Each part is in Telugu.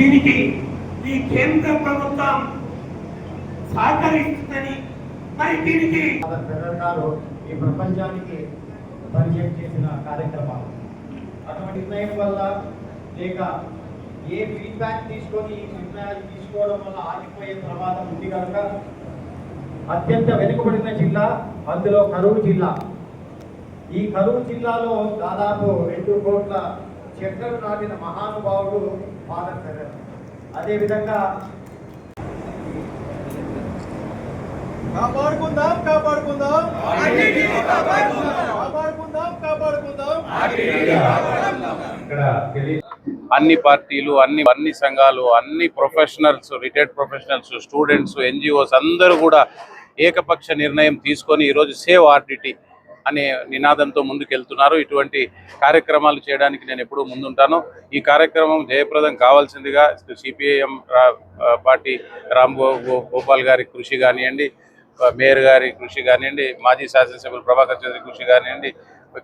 దీనికి ఈ కేంద్ర ప్రభుత్వం సహకరిస్తుందని మరి దీనికి గారు ఈ ప్రపంచానికి పరిచయం చేసిన కార్యక్రమాలు. అటువంటి నిర్ణయం వల్ల లేక ఏ ఫీడ్బ్యాక్ తీసుకొని ఈ నిర్ణయాలు తీసుకోవడం వల్ల ఆగిపోయే ప్రమాదం ఉంది కనుక అత్యంత వెనుకబడిన జిల్లా అందులో కరూరు జిల్లా. ఈ కరూరు జిల్లాలో దాదాపు రెండు కోట్ల చెట్లను నాటిన మహానుభావుడు ఫాదర్ ఫెర్రర్ అదేవిధంగా కాపాడుకుందాం కాపాడుకుందాం. కాపాడుకుందాం. కాపాడుకుందాం అన్ని పార్టీలు అన్ని అన్ని సంఘాలు అన్ని professionals retired professionals students NGOs అందరూ కూడా ఏకపక్ష నిర్ణయం తీసుకొని ఈరోజు సేవ్ ఆర్డిటి అనే నినాదంతో ముందుకెళ్తున్నారు. ఇటువంటి కార్యక్రమాలు చేయడానికి నేను ఎప్పుడూ ముందుంటాను. ఈ కార్యక్రమం జయప్రదం కావాల్సిందిగా సిపిఐఎం పార్టీ రామ్ గోపాల్ గారి కృషి కానివ్వండి మేయర్ గారి కృషి కానివ్వండి మాజీ శాసనసభ్యులు ప్రభాకర్ చౌదరి కృషి కానివ్వండి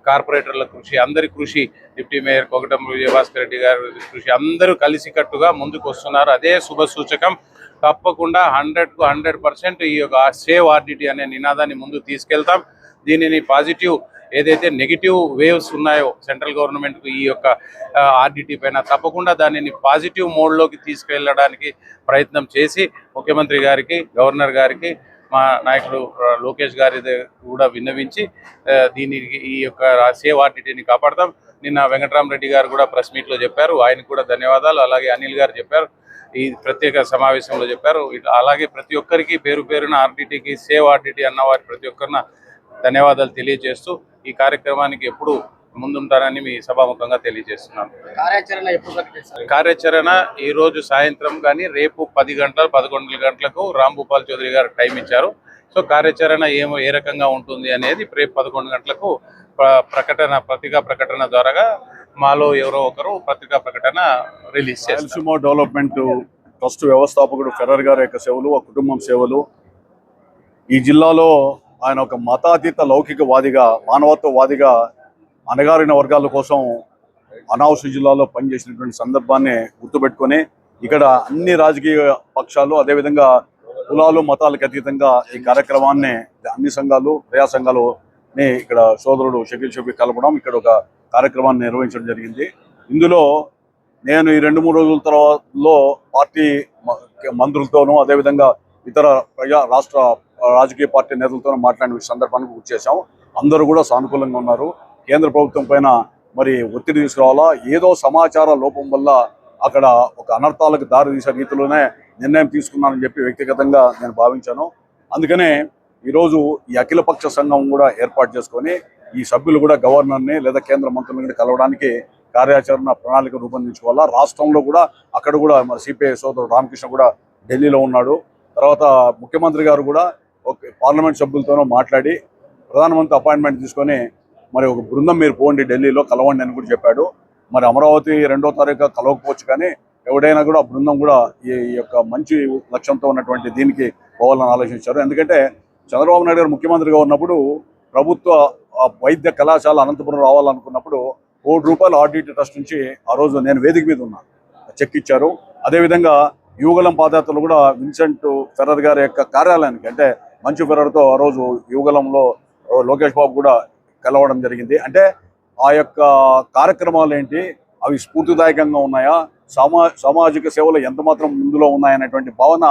కార్పొరేటర్ల కృషి అందరి కృషి డిప్యూటీ మేయర్ కొగటం విజయభాస్కర్ రెడ్డి గారి కృషి అందరూ కలిసికట్టుగా ముందుకు వస్తున్నారు అదే శుభ సూచకం. తప్పకుండా హండ్రెడ్కు హండ్రెడ్ పర్సెంట్ ఈ యొక్క సేవ్ ఆర్డిటీ అనే నినాదాన్ని ముందుకు తీసుకెళ్తాం. దీనిని పాజిటివ్ ఏదైతే నెగిటివ్ వేవ్స్ ఉన్నాయో సెంట్రల్ గవర్నమెంట్కు ఈ యొక్క ఆర్డిటీ పైన తప్పకుండా దానిని పాజిటివ్ మోడ్లోకి తీసుకెళ్ళడానికి ప్రయత్నం చేసి ముఖ్యమంత్రి గారికి గవర్నర్ గారికి మా నాయకుడు లోకేష్ గారి కూడా విన్నవించి దీనికి ఈ యొక్క సేవ్ ఆర్టీటీని కాపాడతాం. నిన్న వెంకటరామరెడ్డి గారు కూడా ప్రెస్ మీట్లో చెప్పారు. ఆయనకు కూడా ధన్యవాదాలు. అలాగే అనిల్ గారు చెప్పారు. ఈ ప్రత్యేక సమావేశంలో చెప్పారు. అలాగే ప్రతి ఒక్కరికి పేరు పేరున ఆర్డిటీకి సేవ్ ఆర్డిటీ అన్న వారి ప్రతి ఒక్కరిన ధన్యవాదాలు తెలియజేస్తూ ఈ కార్యక్రమానికి ఎప్పుడు ముందుంటారని మీ సభాముఖంగా తెలియజేస్తున్నాను. కార్యాచరణ ఎప్పుడు కార్యాచరణ ఈ రోజు సాయంత్రం కానీ రేపు పది గంటల పదకొండు గంటలకు రామ్ భూపాల్ చౌదరి గారు టైం ఇచ్చారు. సో కార్యాచరణ ఏమో ఏ రకంగా ఉంటుంది అనేది రేపు పదకొండు గంటలకు ప్ర- ప్రకటన పత్రికా ప్రకటన ద్వారా మాలో ఎవరో ఒకరు పత్రికా ప్రకటన రిలీజ్ చేస్తారు. డెవలప్మెంట్ ట్రస్ట్ వ్యవస్థాపకుడు ఫెర్రర్ గారి యొక్క సేవలు ఆ కుటుంబం సేవలు ఈ జిల్లాలో ఆయన ఒక మతాతీత లౌకికవాదిగా మానవత్వవాదిగా అణగారిన వర్గాల కోసం అనావసర జిల్లాలో పనిచేసినటువంటి సందర్భాన్ని గుర్తుపెట్టుకొని ఇక్కడ అన్ని రాజకీయ పక్షాలు అదేవిధంగా కులాలు మతాలకు అతీతంగా ఈ కార్యక్రమాన్ని అన్ని సంఘాలు ప్రజా సంఘాలుని ఇక్కడ సోదరుడు షకీల్ షఫీ కలపడం ఇక్కడ ఒక కార్యక్రమాన్ని నిర్వహించడం జరిగింది. ఇందులో నేను ఈ రెండు మూడు రోజుల తర్వాతలో పార్టీ మ- మంత్రులతోనూ అదేవిధంగా ఇతర ప్రజా రాష్ట్ర రాజకీయ పార్టీ నేతలతో మాట్లాడిన సందర్భానికి గుర్తు చేశాం. అందరూ కూడా సానుకూలంగా ఉన్నారు. కేంద్ర ప్రభుత్వం పైన మరి ఒత్తిడి తీసుకురావాలా? ఏదో సమాచార లోపం వల్ల అక్కడ ఒక అనర్థాలకు దారి తీసే రీతిలోనే నిర్ణయం తీసుకున్నానని చెప్పి వ్యక్తిగతంగా నేను భావించాను. అందుకనే ఈరోజు ఈ అఖిలపక్ష సంఘం కూడా ఏర్పాటు చేసుకొని ఈ సభ్యులు కూడా గవర్నర్ని లేదా కేంద్ర మంత్రులని కూడా కలవడానికి కార్యాచరణ ప్రణాళిక రూపొందించుకోవాలా? రాష్ట్రంలో కూడా అక్కడ కూడా మరి సిపిఐ సోదరుడు రామకృష్ణ కూడా ఢిల్లీలో ఉన్నాడు. తర్వాత ముఖ్యమంత్రి గారు కూడా పార్లమెంట్ సభ్యులతోనూ మాట్లాడి ప్రధానమంత్రి అపాయింట్మెంట్ తీసుకొని మరి ఒక బృందం మీరు పోండి ఢిల్లీలో కలవండి అని కూడా చెప్పాడు. మరి అమరావతి రెండో తారీఖు కలవకపోవచ్చు కానీ ఎవడైనా కూడా ఆ బృందం కూడా ఈ యొక్క మంచి లక్ష్యంతో ఉన్నటువంటి దీనికి పోవాలని ఆలోచించారు. ఎందుకంటే చంద్రబాబు నాయుడు గారు ముఖ్యమంత్రిగా ఉన్నప్పుడు ప్రభుత్వ వైద్య కళాశాల అనంతపురం రావాలనుకున్నప్పుడు కోటి రూపాయలు ఆర్డిటి ట్రస్ట్ నుంచి ఆ రోజు నేను వేదిక మీద ఉన్నాను చెక్ ఇచ్చారు. అదేవిధంగా యువగలం పాదయాత్రలు కూడా విన్సెంట్ ఫెర్రర్ గారి యొక్క కార్యాలయానికి అంటే మంచు ఫెరర్తో ఆ రోజు యువగలంలో లోకేష్ బాబు కూడా కలవడం జరిగింది. అంటే ఆ యొక్క కార్యక్రమాలు ఏంటి? అవి స్ఫూర్తిదాయకంగా ఉన్నాయా? సమా సామాజిక సేవలు ఎంత మాత్రం ముందులో ఉన్నాయనేటువంటి భావన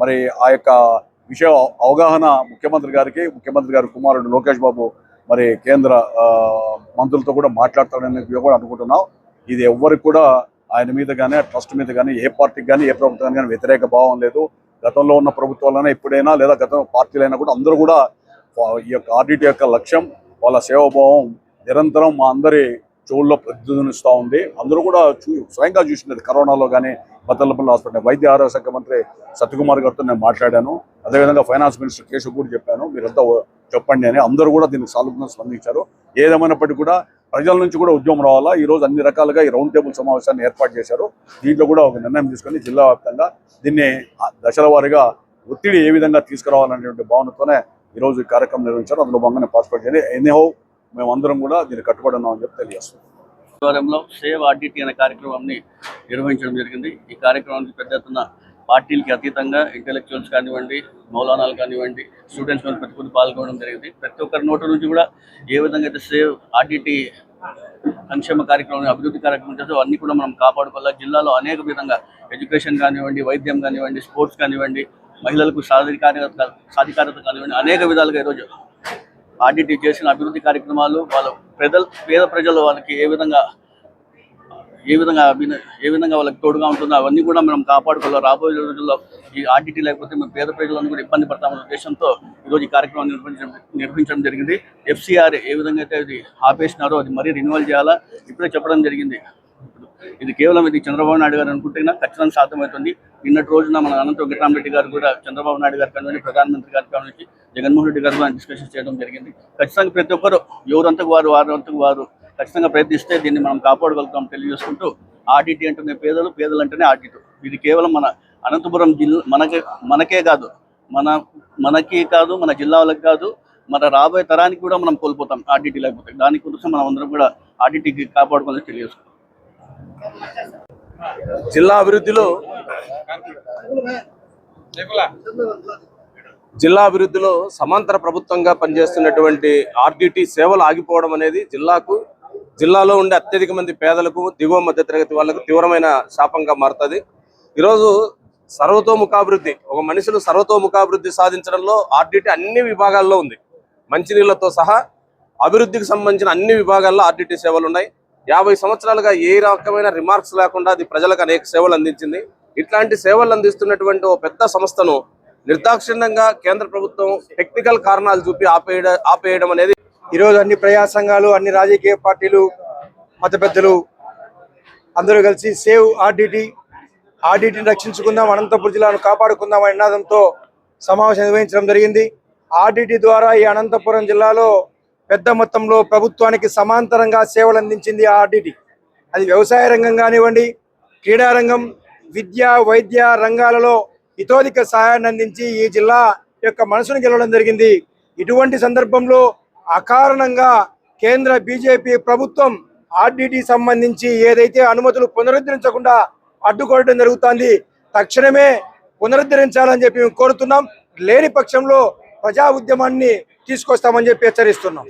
మరి ఆ యొక్క విషయ అవగాహన ముఖ్యమంత్రి గారికి ముఖ్యమంత్రి గారి కుమారుడు లోకేష్ బాబు మరి కేంద్ర మంత్రులతో కూడా మాట్లాడతాడని కూడా అనుకుంటున్నాం. ఇది ఎవ్వరికి కూడా ఆయన మీద కానీ ట్రస్ట్ మీద కానీ ఏ పార్టీకి కానీ ఏ ప్రభుత్వానికి కానీ వ్యతిరేక భావం లేదు. గతంలో ఉన్న ప్రభుత్వాలైనా ఎప్పుడైనా లేదా గత పార్టీలైనా కూడా అందరూ కూడా ఈ యొక్క ఆర్డిటి యొక్క లక్ష్యం వాళ్ళ సేవాభావం నిరంతరం మా అందరి చెవుల్లో ప్రతిధ్వనిస్తూ ఉంది. అందరూ కూడా చూ స్వయంగా చూసినది కరోనాలో కానీ బద్దలపల్లి హాస్పిటల్ వైద్య ఆరోగ్య శాఖ మంత్రి సత్యకుమార్ గారితో నేను మాట్లాడాను. అదేవిధంగా ఫైనాన్స్ మినిస్టర్ కేశవ్ కూడా చెప్పాను. మీరంతా చెప్పండి అని అందరూ కూడా దీనికి సానుకూలంగా స్పందించారు. ఏదేమైనప్పటికీ కూడా ప్రజల నుంచి కూడా ఉద్యమం రావాలా? ఈ రోజు అన్ని రకాలుగా ఈ రౌండ్ టేబుల్ సమావేశాన్ని ఏర్పాటు చేశారు. దీంట్లో కూడా ఒక నిర్ణయం తీసుకొని జిల్లా వ్యాప్తంగా దీన్ని దశల వారీగా ఒత్తిడి ఏ విధంగా తీసుకురావాలనేటువంటి భావనతోనే ఈ రోజు ఈ కార్యక్రమం నిర్వహించారు. అందులో భాగంగానే పార్టిసిపేట్ చేయండి. ఎనీహౌ మేమందరం కూడా దీన్ని కట్టుబడి అని చెప్పి తెలియజేస్తున్నాం. ఆధ్వర్యంలో సేవ్ ఆర్డిటీ అనే కార్యక్రమాన్ని నిర్వహించడం జరిగింది. ఈ కార్యక్రమానికి పెద్ద ఎత్తున పార్టీలకి అతీతంగా ఇంటెలెక్చువల్స్ కానివ్వండి మౌలానాలు కానివ్వండి స్టూడెంట్స్ కానీ ప్రతి కొద్ది పాల్గొనడం జరిగింది. ప్రతి ఒక్కరి నోటి నుంచి కూడా ఏ విధంగా అయితే సేవ్ ఆర్టీటీ సంక్షేమ కార్యక్రమం అభివృద్ధి కార్యక్రమం చేస్తే అన్ని కూడా మనం కాపాడుకోవాలి. జిల్లాలో అనేక విధంగా ఎడ్యుకేషన్ కానివ్వండి వైద్యం కానివ్వండి స్పోర్ట్స్ కానివ్వండి మహిళలకు సాధికారత సాధికారత కానివ్వండి అనేక విధాలుగా ఈరోజు ఆర్డిటీ చేసిన అభివృద్ధి కార్యక్రమాలు వాళ్ళ ప్రజలు పేద ప్రజలు వాళ్ళకి ఏ విధంగా ఏ విధంగా ఏ విధంగా వాళ్ళకి తోడుగా ఉంటుందో అవన్నీ కూడా మనం కాపాడుకోవాలి. రాబోయే రోజుల్లో ఈ ఆర్టీటీ లేకపోతే మేము పేద ప్రజలను కూడా ఇబ్బంది పడతామన్న ఉద్దేశంతో ఈరోజు ఈ కార్యక్రమం నిర్వహించడం నిర్వహించడం జరిగింది. ఎఫ్సీఆర్ ఏ విధంగా అయితే అది ఆపేసినారో అది మరీ రెన్యువల్ చేయాలా? ఇప్పుడే చెప్పడం జరిగింది. ఇది కేవలం ఇది చంద్రబాబు నాయుడు గారు అనుకుంటేనా? ఖచ్చితంగా సాధ్యమవుతుంది. నిన్నటి రోజున మన అనంత వెంకటరామరెడ్డి గారు కూడా చంద్రబాబు నాయుడు గారి కానీ ప్రధానమంత్రి గారి కానీ జగన్మోహన్ రెడ్డి గారు డిస్కషన్ చేయడం జరిగింది. ఖచ్చితంగా ప్రతి ఒక్కరు ఎవరంతకు వారు వారంతకు వారు ఖచ్చితంగా ప్రయత్నిస్తే దీన్ని మనం కాపాడగలుగుతాం తెలియజేసుకుంటూ ఆర్డిటీ అంటేనే పేదలు పేదలు అంటేనే ఆర్డిట్ ఇది కేవలం మన అనంతపురం జిల్లా మనకే మనకే కాదు. మన మనకి కాదు మన జిల్లా వాళ్ళకి కాదు మన రాబోయే తరానికి కూడా మనం కోల్పోతాం ఆర్డిటీ లేకపోతే. దానికోసం మనం అందరం కూడా ఆర్డిటీకి కాపాడుకోవాలని తెలియజేసుకుంటాం జిల్లా అభివృద్ధిలో జిల్లా అభివృద్ధిలో సమాంతర ప్రభుత్వంగా పనిచేస్తున్నటువంటి ఆర్డిటి సేవలు ఆగిపోవడం అనేది జిల్లాకు జిల్లాలో ఉండే అత్యధిక మంది పేదలకు దిగువ మధ్యతరగతి వాళ్ళకు తీవ్రమైన శాపంగా మారుతుంది. ఈరోజు సర్వతోముఖాభివృద్ధి ఒక మనుషులు సర్వతోముఖాభివృద్ధి సాధించడంలో ఆర్డిటి అన్ని విభాగాల్లో ఉంది. మంచినీళ్ళతో సహా అభివృద్ధికి సంబంధించిన అన్ని విభాగాల్లో ఆర్డిటి సేవలు ఉన్నాయి. యాభై సంవత్సరాలుగా ఏ రకమైన రిమార్క్స్ లేకుండా అది ప్రజలకు అనేక సేవలు అందించింది. ఇట్లాంటి సేవలు అందిస్తున్నటువంటి ఓ పెద్ద సంస్థను నిర్దాక్షిణ్యంగా కేంద్ర ప్రభుత్వం టెక్నికల్ కారణాలు చూపి ఆపేయడం ఆపేయడం అనేది ఈరోజు అన్ని ప్రజా సంఘాలు అన్ని రాజకీయ పార్టీలు మత పెద్దలు అందరూ కలిసి సేవ్ ఆర్డిటి ఆర్డిటిని రక్షించుకుందాం అనంతపురం జిల్లాను కాపాడుకుందాం అనే నినాదంతో సమావేశం నిర్వహించడం జరిగింది. ఆర్డిటి ద్వారా ఈ అనంతపురం జిల్లాలో పెద్ద మొత్తంలో ప్రభుత్వానికి సమాంతరంగా సేవలు అందించింది ఆర్డిటీ. ఆర్డిటి అది వ్యవసాయ రంగం కానివ్వండి క్రీడారంగం విద్య వైద్య రంగాలలో ఇతోధిక సహాయాన్ని అందించి ఈ జిల్లా యొక్క మనసును గెలవడం జరిగింది. ఇటువంటి సందర్భంలో అకారణంగా కేంద్ర బీజేపీ ప్రభుత్వం ఆర్డీటీ సంబంధించి ఏదైతే అనుమతులు పునరుద్ధరించకుండా అడ్డుకోవడం జరుగుతోంది తక్షణమే పునరుద్ధరించాలని చెప్పి మేము కోరుతున్నాం. లేని పక్షంలో ప్రజా ఉద్యమాన్ని తీసుకొస్తామని చెప్పి హెచ్చరిస్తున్నాం.